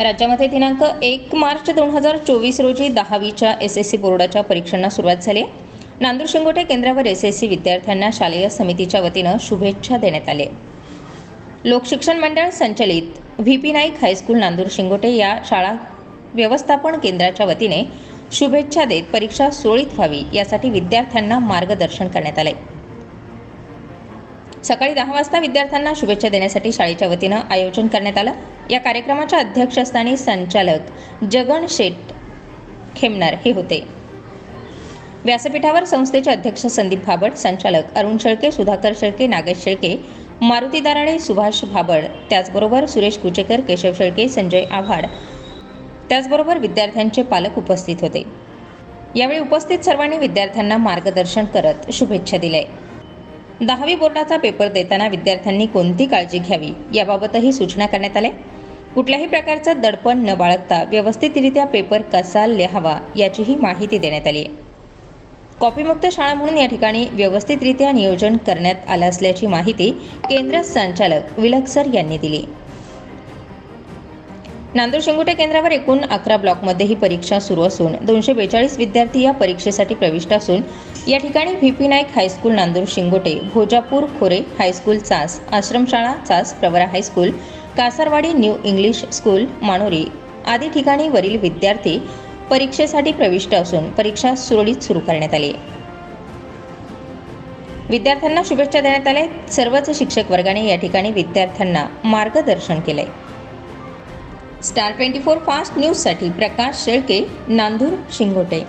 राज्यामध्ये दिनांक एक मार्च दोन हजार चोवीस रोजी दहावीच्या एस एस सी बोर्डाच्या परीक्षांना सुरुवात झाली. आहे. नांदूर शिंगोटे केंद्रावर एस एस सी विद्यार्थ्यांना शालेय समितीच्या वतीनं शुभेच्छा देण्यात आले. लोकशिक्षण मंडळ संचलित V P Naik high school Nandur Shingote या शाळा व्यवस्थापन केंद्राच्या वतीने शुभेच्छा देत परीक्षा सुरळीत व्हावी यासाठी विद्यार्थ्यांना मार्गदर्शन करण्यात आले. सकाळी दहा वाजता विद्यार्थ्यांना शुभेच्छा देण्यासाठी शाळेच्या वतीनं आयोजन करण्यात आलं. या कार्यक्रमाच्या अध्यक्षस्थानी संचालक जगन शेट खेमनार हे होते. व्यासपीठावर संस्थेचे अध्यक्ष संदीप भाबड संचालक अरुण शेळके सुधाकर शेळके नागेश शेळके मारुती दाराडे सुभाष भाबड त्याचबरोबर सुरेश कुचेकर केशव शेळके संजय आव्हाड त्याचबरोबर विद्यार्थ्यांचे पालक उपस्थित होते. यावेळी उपस्थित सर्वांनी विद्यार्थ्यांना मार्गदर्शन करत शुभेच्छा दिल्या. दहावी बोर्डाचा पेपर देताना विद्यार्थ्यांनी कोणती काळजी घ्यावी याबाबतही सूचना करण्यात आल्या. कुठल्याही प्रकारचं दडपण न बाळगता व्यवस्थितरित्या पेपर कसा लिहावा याचीही माहिती देण्यात आली. कॉपीमुक्त शाळा म्हणून या ठिकाणी व्यवस्थितरित्या नियोजन करण्यात आलं असल्याची माहिती केंद्र संचालक विलक सर यांनी दिली. नांदूर शिंगोटे केंद्रावर एकूण अकरा ब्लॉकमध्ये ही परीक्षा सुरू असून दोनशे बेचाळीस विद्यार्थी या परीक्षेसाठी प्रविष्ट असून या ठिकाणी V P Naik high school Nandur Shingote Bhojapur खोरे हायस्कूल चास आश्रमशाळा Chas Pravara high school Kasarwadi new English school Manori आदी ठिकाणी वरील विद्यार्थी परीक्षेसाठी प्रविष्ट असून परीक्षा सुरळीत सुरू करण्यात आली आहे. विद्यार्थ्यांना शुभेच्छा देण्यात आल्या सर्वच शिक्षक वर्गाने या ठिकाणी विद्यार्थ्यांना मार्गदर्शन केले स्टार ट्वेंटी फोर फास्ट न्यूजसाठी प्रकाश शेळके नांदूर शिंगोटे.